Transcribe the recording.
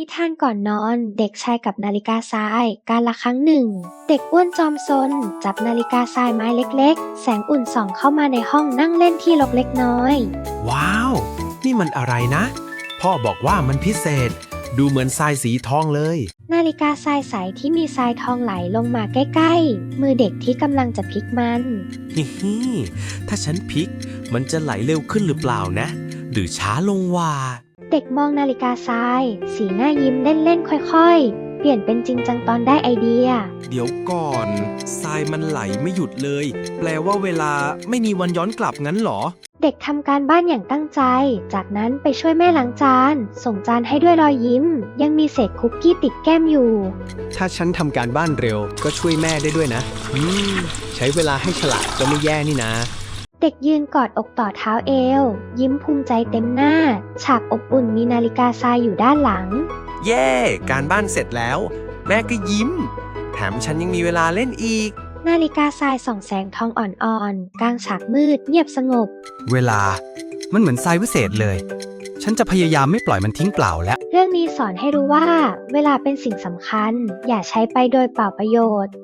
นิทานก่อนนอนเด็กชายกับนาฬิกาทราย การละครั้งหนึ่ง เด็กอ้วนจอมซน จับนาฬิกาทรายไม้เล็กๆ แสงอุ่นส่องเข้ามาในห้องนั่งเล่นที่ลกเล็กน้อย ว้าว นี่มันอะไรนะ พ่อบอกว่ามันพิเศษ ดูเหมือนทรายสีทองเลย นาฬิกาทรายใสที่มีทรายทองไหลลงมาใกล้ๆ มือเด็กที่กำลังจะพลิกมันฮิฮิถ้าฉันพลิก มันจะไหลเร็วขึ้นหรือเปล่านะ หรือช้าลงว่า เด็กมองนาฬิกาทราย สีหน้ายิ้มเล่นๆค่อยๆ เปลี่ยนเป็นจริงจังตอนได้ไอเดีย เดี๋ยวก่อน ทรายมันไหลไม่หยุดเลย แปลว่าเวลาไม่มีวันย้อนกลับงั้นเหรอ เด็กทำการบ้านอย่างตั้งใจ จากนั้นไปช่วยแม่ล้างจาน ส่งจานให้ด้วยรอยยิ้ม ยังมีเศษคุกกี้ติดแก้มอยู่ ถ้าฉันทำการบ้านเร็ว ก็ช่วยแม่ได้ด้วยนะอืมใช้เวลาให้ฉลาดก็ไม่แย่นี่นะ เด็กยืนกอดอกต่อเท้าเอว ยิ้มภูมิใจเต็มหน้า ฉากอบอุ่นมีนาฬิกาทรายอยู่ด้านหลัง เย่การบ้านเสร็จแล้ว แม่ก็ยิ้ม แถมฉันยังมีเวลาเล่นอีก นาฬิกาทรายส่องแสงทองอ่อนๆ กลางฉากมืดเงียบสงบ เวลา มันเหมือนทรายวิเศษเลย ฉันจะพยายามไม่ปล่อยมันทิ้งเปล่าแล้ว เรื่องนี้สอนให้รู้ว่า เวลาเป็นสิ่งสำคัญ อย่าใช้ไปโดยเปล่าประโยชน์